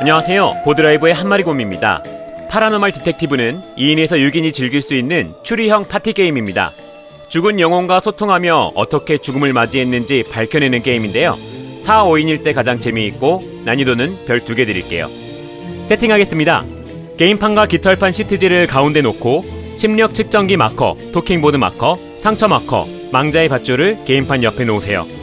안녕하세요. 보드라이브의 한마리곰입니다. 파라노말 디텍티브는 2인에서 6인이 즐길 수 있는 추리형 파티 게임입니다. 죽은 영혼과 소통하며 어떻게 죽음을 맞이했는지 밝혀내는 게임인데요. 4, 5인일 때 가장 재미있고 난이도는 별두개 드릴게요. 세팅하겠습니다. 게임판과 깃털판 시트지를 가운데 놓고 심력 측정기 마커, 토킹보드 마커, 상처 마커, 망자의 밧줄을 게임판 옆에 놓으세요.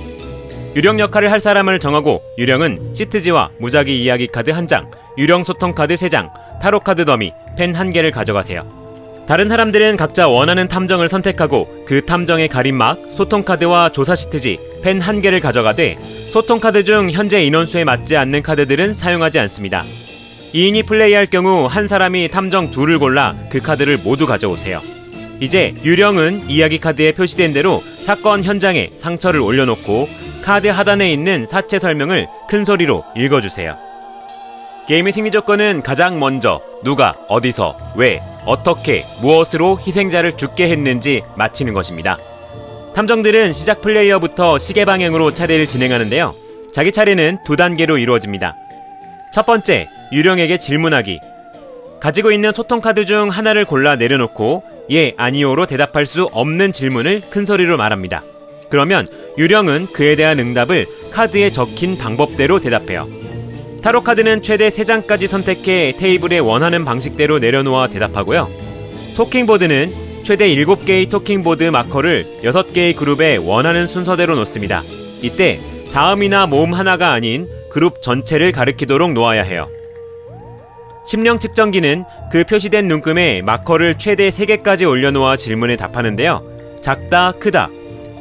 유령 역할을 할 사람을 정하고 유령은 시트지와 무작위 이야기 카드 1장, 유령 소통 카드 3장, 타로 카드 더미, 펜 1개를 가져가세요. 다른 사람들은 각자 원하는 탐정을 선택하고 그 탐정의 가림막, 소통 카드와 조사 시트지, 펜 1개를 가져가되 소통 카드 중 현재 인원수에 맞지 않는 카드들은 사용하지 않습니다. 2인이 플레이할 경우 한 사람이 탐정 둘을 골라 그 카드를 모두 가져오세요. 이제 유령은 이야기 카드에 표시된 대로 사건 현장에 상처를 올려놓고 카드 하단에 있는 사체 설명을 큰 소리로 읽어주세요. 게임의 승리 조건은 가장 먼저 누가 어디서 왜 어떻게 무엇으로 희생자를 죽게 했는지 맞히는 것입니다. 탐정들은 시작 플레이어부터 시계 방향으로 차례를 진행하는데요. 자기 차례는 두 단계로 이루어집니다. 첫 번째, 유령에게 질문하기. 가지고 있는 소통 카드 중 하나를 골라 내려놓고 예, 아니오로 대답할 수 없는 질문을 큰 소리로 말합니다. 그러면 유령은 그에 대한 응답을 카드에 적힌 방법대로 대답해요. 타로 카드는 최대 3장까지 선택해 테이블에 원하는 방식대로 내려놓아 대답하고요. 토킹보드는 최대 7개의 토킹보드 마커를 6개의 그룹에 원하는 순서대로 놓습니다. 이때 자음이나 모음 하나가 아닌 그룹 전체를 가리키도록 놓아야 해요. 심령 측정기는 그 표시된 눈금에 마커를 최대 3개까지 올려놓아 질문에 답하는데요. 작다, 크다,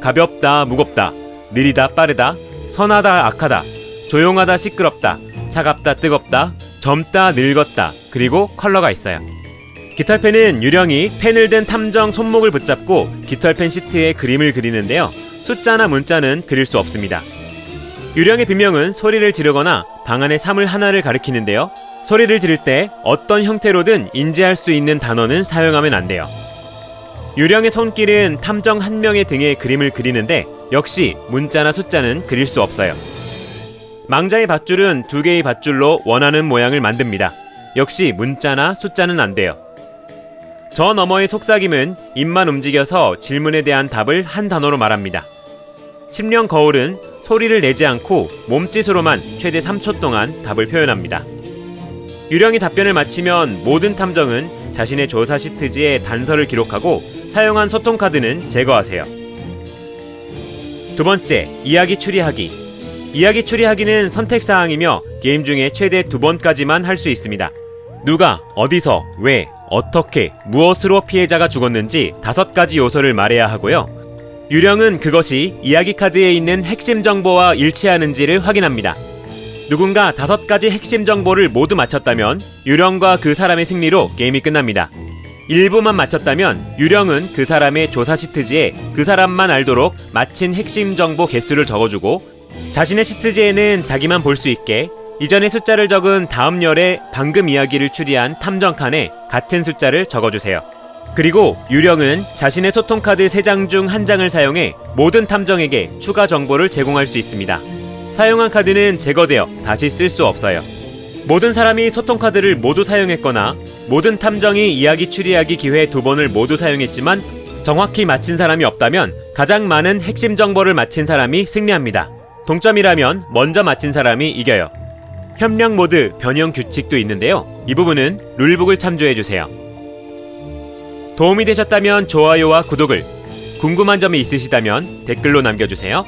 가볍다, 무겁다, 느리다, 빠르다, 선하다, 악하다, 조용하다, 시끄럽다, 차갑다, 뜨겁다, 젊다, 늙었다, 그리고 컬러가 있어요. 깃털펜은 유령이 펜을 든 탐정 손목을 붙잡고 깃털펜 시트에 그림을 그리는데요. 숫자나 문자는 그릴 수 없습니다. 유령의 비명은 소리를 지르거나 방 안의 사물 하나를 가리키는데요. 소리를 지를 때 어떤 형태로든 인지할 수 있는 단어는 사용하면 안 돼요. 유령의 손길은 탐정 한 명의 등에 그림을 그리는데 역시 문자나 숫자는 그릴 수 없어요. 망자의 밧줄은 두 개의 밧줄로 원하는 모양을 만듭니다. 역시 문자나 숫자는 안 돼요. 저 너머의 속삭임은 입만 움직여서 질문에 대한 답을 한 단어로 말합니다. 심령 거울은 소리를 내지 않고 몸짓으로만 최대 3초 동안 답을 표현합니다. 유령이 답변을 마치면 모든 탐정은 자신의 조사 시트지에 단서를 기록하고 사용한 소통 카드는 제거하세요. 두 번째, 이야기 추리하기. 이야기 추리하기는 선택 사항이며 게임 중에 최대 두 번까지만 할 수 있습니다. 누가, 어디서, 왜, 어떻게, 무엇으로 피해자가 죽었는지 다섯 가지 요소를 말해야 하고요. 유령은 그것이 이야기 카드에 있는 핵심 정보와 일치하는지를 확인합니다. 누군가 다섯 가지 핵심 정보를 모두 맞췄다면 유령과 그 사람의 승리로 게임이 끝납니다. 일부만 맞췄다면 유령은 그 사람의 조사 시트지에 그 사람만 알도록 맞힌 핵심 정보 개수를 적어주고 자신의 시트지에는 자기만 볼 수 있게 이전의 숫자를 적은 다음 열에 방금 이야기를 추리한 탐정 칸에 같은 숫자를 적어주세요. 그리고 유령은 자신의 소통 카드 3장 중 한 장을 사용해 모든 탐정에게 추가 정보를 제공할 수 있습니다. 사용한 카드는 제거되어 다시 쓸 수 없어요. 모든 사람이 소통 카드를 모두 사용했거나 모든 탐정이 이야기 추리하기 기회 두 번을 모두 사용했지만 정확히 맞힌 사람이 없다면 가장 많은 핵심 정보를 맞힌 사람이 승리합니다. 동점이라면 먼저 맞힌 사람이 이겨요. 협력 모드 변형 규칙도 있는데요. 이 부분은 룰북을 참조해 주세요. 도움이 되셨다면 좋아요와 구독을, 궁금한 점이 있으시다면 댓글로 남겨주세요.